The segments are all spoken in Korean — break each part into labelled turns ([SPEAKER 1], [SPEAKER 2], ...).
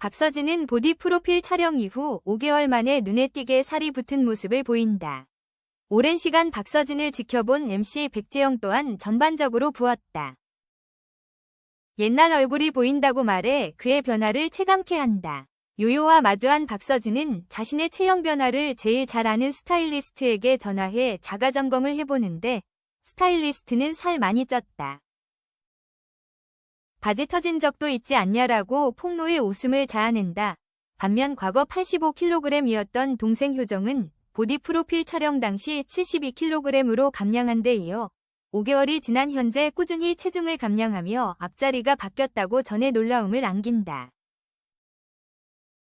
[SPEAKER 1] 박서진은 보디 프로필 촬영 이후 5개월 만에 눈에 띄게 살이 붙은 모습을 보인다. 오랜 시간 박서진을 지켜본 MC 백재영 또한 전반적으로 부었다. 옛날 얼굴이 보인다고 말해 그의 변화를 체감케 한다. 요요와 마주한 박서진은 자신의 체형 변화를 제일 잘 아는 스타일리스트에게 전화해 자가 점검을 해보는데 스타일리스트는 살 많이 쪘다. 바지 터진 적도 있지 않냐라고 폭로의 웃음을 자아낸다. 반면 과거 85kg이었던 동생 효정은 보디 프로필 촬영 당시 72kg으로 감량한 데 이어 5개월이 지난 현재 꾸준히 체중을 감량하며 앞자리가 바뀌었다고 전해 놀라움을 안긴다.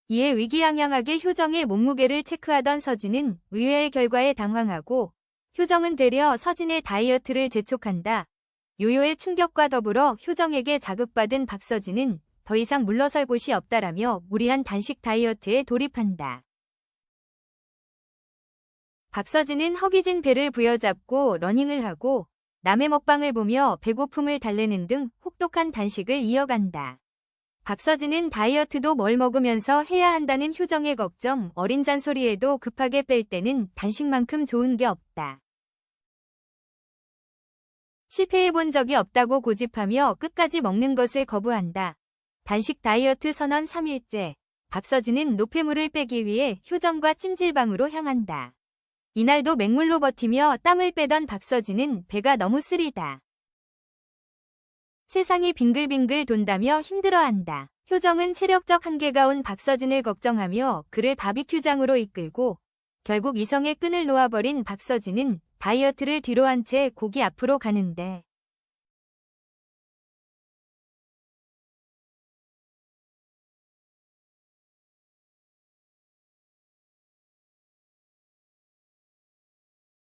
[SPEAKER 1] 이에 위기양양하게 효정의 몸무게를 체크하던 서진은 의외의 결과에 당황하고 효정은 되려 서진의 다이어트를 재촉한다. 요요의 충격과 더불어 효정에게 자극받은 박서진은 더 이상 물러설 곳이 없다라며 무리한 단식 다이어트에 돌입한다. 박서진은 허기진 배를 부여잡고 러닝을 하고 남의 먹방을 보며 배고픔을 달래는 등 혹독한 단식을 이어간다. 박서진은 다이어트도 뭘 먹으면서 해야 한다는 효정의 걱정, 어린 잔소리에도 급하게 뺄 때는 단식만큼 좋은 게 없다. 실패해본 적이 없다고 고집하며 끝까지 먹는 것을 거부한다. 단식 다이어트 선언 3일째, 박서진은 노폐물을 빼기 위해 효정과 찜질방으로 향한다. 이날도 맹물로 버티며 땀을 빼던 박서진은 배가 너무 쓰리다. 세상이 빙글빙글 돈다며 힘들어한다. 효정은 체력적 한계가 온 박서진을 걱정하며 그를 바비큐장으로 이끌고 결국 이성의 끈을 놓아버린 박서진은 다이어트를 뒤로 한 채 고기 앞으로 가는데